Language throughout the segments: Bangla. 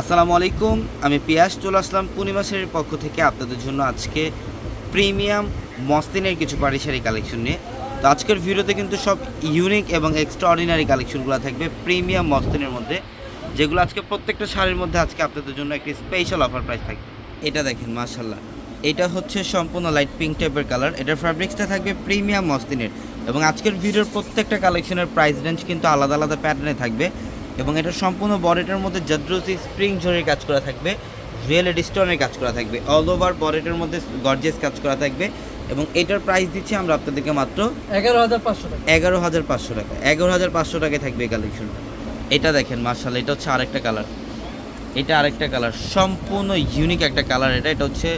আসসালামু আলাইকুম, আমি পিয়াস, চলে আসলাম পূর্ণিমা শাড়ির পক্ষ থেকে আপনাদের জন্য আজকে প্রিমিয়াম মস্তিনের কিছু পাড়ি শাড়ি কালেকশন নিয়ে। তো আজকের ভিডিওতে কিন্তু সব ইউনিক এবং এক্সট্রা অর্ডিনারি কালেকশনগুলো থাকবে প্রিমিয়াম মস্তিনের মধ্যে, যেগুলো আজকে প্রত্যেকটা শাড়ির মধ্যে আজকে আপনাদের জন্য একটি স্পেশাল অফার প্রাইস থাকবে। এটা দেখেন মাশাল্লাহ এটা হচ্ছে সম্পূর্ণ লাইট পিঙ্ক টাইপের কালার এটার ফ্যাব্রিক্সটা থাকবে প্রিমিয়াম মস্তিনের। এবং আজকের ভিডিওর প্রত্যেকটা কালেকশনের প্রাইস রেঞ্জ কিন্তু আলাদা আলাদা প্যাটার্নে থাকবে। এবং এটা সম্পূর্ণ বডিটার মধ্যে জদ্রসি স্প্রিং ঝড়ের কাজ করা থাকবে রিয়েল স্টোনের কাজ করা থাকবে অল ওভার বডিটার মধ্যে গর্জেস কাজ করা থাকবে এবং এটার প্রাইস দিচ্ছি আমরা আপনাদেরকে মাত্র এগারো হাজার পাঁচশো টাকা। এগারো হাজার পাঁচশো টাকা এগারো হাজার পাঁচশো টাকায় থাকবে এই কালেকশন এটা দেখেন মার্শাল এটা হচ্ছে আরেকটা কালার এটা আরেকটা কালার সম্পূর্ণ ইউনিক একটা কালার এটা। এটা হচ্ছে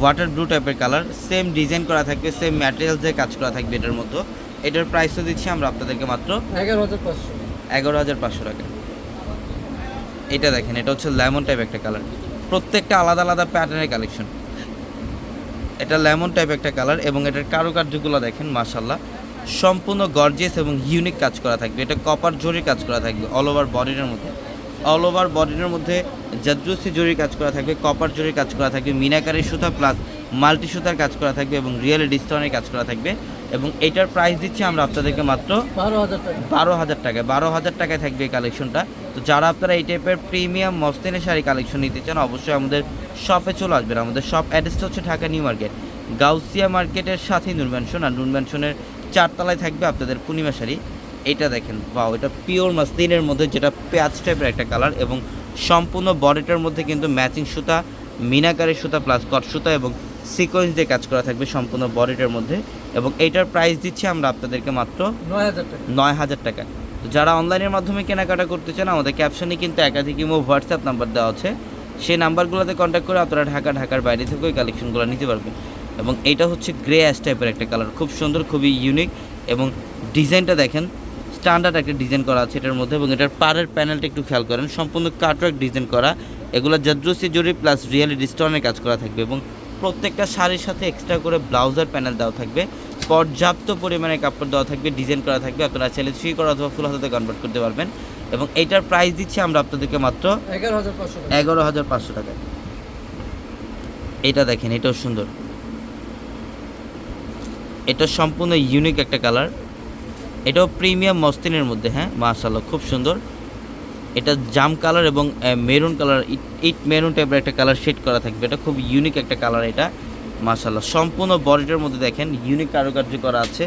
ওয়াটার ব্লু টাইপের কালার সেম ডিজাইন করা থাকবে সেম ম্যাটেরিয়ালস দিয়ে কাজ করা থাকবে এটার মতো। এটার প্রাইসও দিচ্ছি আমরা আপনাদেরকে মাত্র এগারো হাজার পাঁচশো। এগারো হাজার পাঁচশো টাকা। এটা দেখেন, এটা হচ্ছে লেমন টাইপ একটা কালার প্রত্যেকটা আলাদা আলাদা প্যাটার্নের কালেকশন এটা লেমন টাইপ একটা কালার এবং এটার কারুকার্যগুলো দেখেন মাশাল্লাহ সম্পূর্ণ গর্জিয়াস এবং ইউনিক কাজ করা থাকবে। এটা কপার জরির কাজ করা থাকবে অল ওভার বডির মধ্যে। অল ওভার বডির মধ্যে জাদ্রুসি জরির কাজ করা থাকবে কপার জরির কাজ করা থাকবে, মিনাকারি সুতা প্লাস মাল্টি সুতার কাজ করা থাকবে এবং রিয়েল ডিস্টনের কাজ করা থাকবে। এবং এটার প্রাইস দিচ্ছি আমরা আপনাদেরকে মাত্র বারো হাজার টাকা। বারো হাজার টাকায়। বারো হাজার টাকায় থাকবে এই কালেকশনটা তো যারা আপনারা এই টাইপের প্রিমিয়াম মস্তিনের শাড়ি কালেকশন নিতে চান অবশ্যই আমাদের শপে চলে আসবেন। আমাদের শপ অ্যাড্রেসটা হচ্ছে ঢাকা নিউ মার্কেট গাউসিয়া মার্কেটের সাথেই নূর ম্যানশন আর নূর ম্যানশনের চারতলায় থাকবে আপনাদের পূর্ণিমা শাড়ি। এটা দেখেন বাও এটা পিওর মাসলিনের মধ্যে যেটা পেঁয়াজ টাইপের একটা কালার এবং সম্পূর্ণ বডিটার মধ্যে কিন্তু ম্যাচিং সুতা মিনাকারের সুতা প্লাস কট সুতা এবং সিকোয়েন্স দিয়ে কাজ করা থাকবে সম্পূর্ণ বডিটার মধ্যে এবং এইটার প্রাইস দিচ্ছি আমরা আপনাদেরকে মাত্র নয় হাজার টাকা। নয় হাজার টাকা। তো যারা অনলাইনের মাধ্যমে কেনাকাটা করতে চান আমাদের ক্যাপশনে কিন্তু একাধিক ইমো হোয়াটসঅ্যাপ নাম্বার দেওয়া আছে। সেই নাম্বারগুলোতে কন্ট্যাক্ট করে আপনারা ঢাকা ঢাকার বাইরে থেকেও কালেকশনগুলো নিতে পারবেন। এবং এটা হচ্ছে গ্রে অ্যাশ টাইপের একটা কালার খুব সুন্দর খুবই ইউনিক এবং ডিজাইনটা দেখেন স্ট্যান্ডার্ড একটা ডিজাইন করা আছে এটার মধ্যে এবং এটার পাড়ের প্যানেলটা একটু খেয়াল করেন সম্পূর্ণ কাটওয়ার্ক ডিজাইন করা। এগুলো জাদ্রসি জরি প্লাস রিয়েলি স্টোনের কাজ করা থাকবে এবং প্রত্যেকটা শাড়ির সাথে এক্সট্রা করে ব্লাউজার প্যানেল দেওয়া থাকবে। পর্যাপ্ত পরিমাণে কাপড় দেওয়া থাকবে ডিজাইন করা থাকবে। আপনারা ছেলে থ্রি করা অথবা ফুল হাতাতে কনভার্ট করতে পারবেন। এবং এইটার প্রাইস দিচ্ছি আমরা আপনাদেরকে মাত্র এগারো হাজার পাঁচশো টাকা। এগারো হাজার পাঁচশো টাকা। এটা দেখেন এটাও সুন্দর। এটা সম্পূর্ণ ইউনিক একটা কালার এটাও প্রিমিয়াম মস্তিনের মধ্যে হ্যাঁ? মাশাল্লাহ খুব সুন্দর। এটা জাম কালার এবং মেরুন কালার ইট মেরুন টাইপের একটা কালার শেড করা থাকবে। এটা খুব ইউনিক একটা কালার এটা। মাশাল্লাহ সম্পূর্ণ বডিটার মধ্যে দেখেন ইউনিক কারুকার্য করা আছে।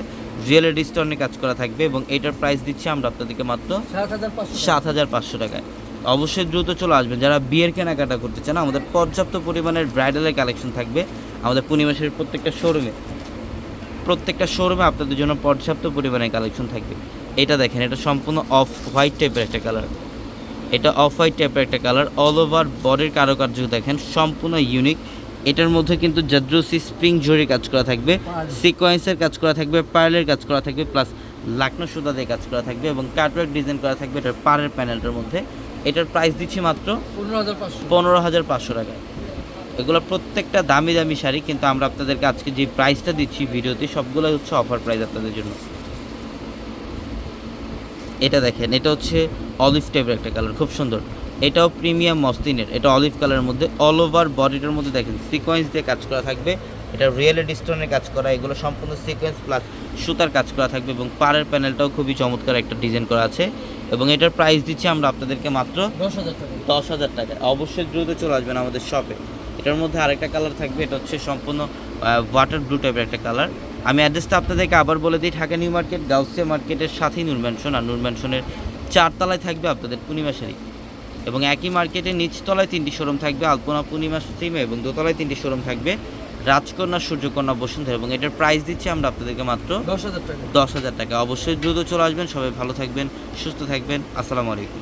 রিয়েল স্টোনে কাজ করা থাকবে এবং এটার প্রাইস দিচ্ছি আমরা আপনাদেরকে মাত্র সাত হাজার পাঁচশো সাত হাজার পাঁচশো টাকায়। অবশ্যই দ্রুত চলে আসবেন। যারা বিয়ের কেনাকাটা করতে চান আমাদের পর্যাপ্ত পরিমাণের ব্রাইডালের কালেকশন থাকবে আমাদের পূর্ণিমাসের প্রত্যেকটা শোরুমে প্রত্যেকটা শোরুমে আপনাদের জন্য পর্যাপ্ত পরিমাণের কালেকশন থাকবে। এটা দেখেন এটা সম্পূর্ণ অফ হোয়াইট টাইপের একটা কালার এটা অফ হোয়াইট টাইপের একটা কালার। অল ওভার বডির কারুকার্য দেখেন সম্পূর্ণ ইউনিক এটার মধ্যে কিন্তু জাদ্রুসি স্প্রিং জরি কাজ করা থাকবে সিকোয়েন্সের কাজ করা থাকবে পার্লের কাজ করা থাকবে প্লাস লাকনো সুতা দিয়ে কাজ করা থাকবে এবং কাটওয়ার্ক ডিজাইন করা থাকবে এটার পাড়ের প্যানেলটার মধ্যে। এটার প্রাইস দিচ্ছি মাত্র পনেরো হাজার পাঁচশো। পনেরো হাজার পাঁচশো টাকায় এগুলো প্রত্যেকটা দামি দামি শাড়ি কিন্তু আমরা আপনাদেরকে আজকে যে প্রাইসটা দিচ্ছি ভিডিওতে সবগুলো হচ্ছে অফার প্রাইস আপনাদের জন্য। এটা দেখেন এটা হচ্ছে অলিভ টাইপের একটা কালার খুব সুন্দর। এটাও প্রিমিয়াম মস্তিনের এটা অলিভ কালারের মধ্যে অল ওভার বডিটার মধ্যে দেখেন সিকোয়েন্স দিয়ে কাজ করা থাকবে। এটা রিয়েলিটি স্টোনের কাজ করা এগুলো সম্পূর্ণ সিকোয়েন্স প্লাস সুতার কাজ করা থাকবে এবং পাড়ের প্যানেলটাও খুবই চমৎকার একটা ডিজাইন করা আছে। এবং এটার প্রাইস দিচ্ছি আমরা আপনাদেরকে মাত্র দশ হাজার টাকা। দশ হাজার টাকা। অবশ্যই দ্রুত চলে আসবেন আমাদের শপে এটার মধ্যে আরেকটা কালার থাকবে এটা হচ্ছে সম্পূর্ণ ওয়াটার ব্লু টাইপের একটা কালার আমি অ্যাড্রেসটা আপনাদেরকে আবার বলে দিই ঢাকা নিউ মার্কেট গাউসিয়া মার্কেটের সাথেই নূর ম্যানশন আর নূর ম্যানশনের চারতলায় থাকবে আপনাদের পূর্ণিমা শাড়ি। এবং একই মার্কেটে নিচতলায় তিনটি শোরুম থাকবে আলপনা পূর্ণিমা সিমে এবং দোতলায় তিনটি শোরুম থাকবে রাজকন্যা সূর্যকন্যা বসুন্ধরা এবং এটার প্রাইস দিচ্ছি আমরা আপনাদেরকে মাত্র দশ হাজার টাকা। দশ হাজার টাকা। অবশ্যই দ্রুত চলে আসবেন সবাই ভালো থাকবেন সুস্থ থাকবেন। আসসালামু আলাইকুম।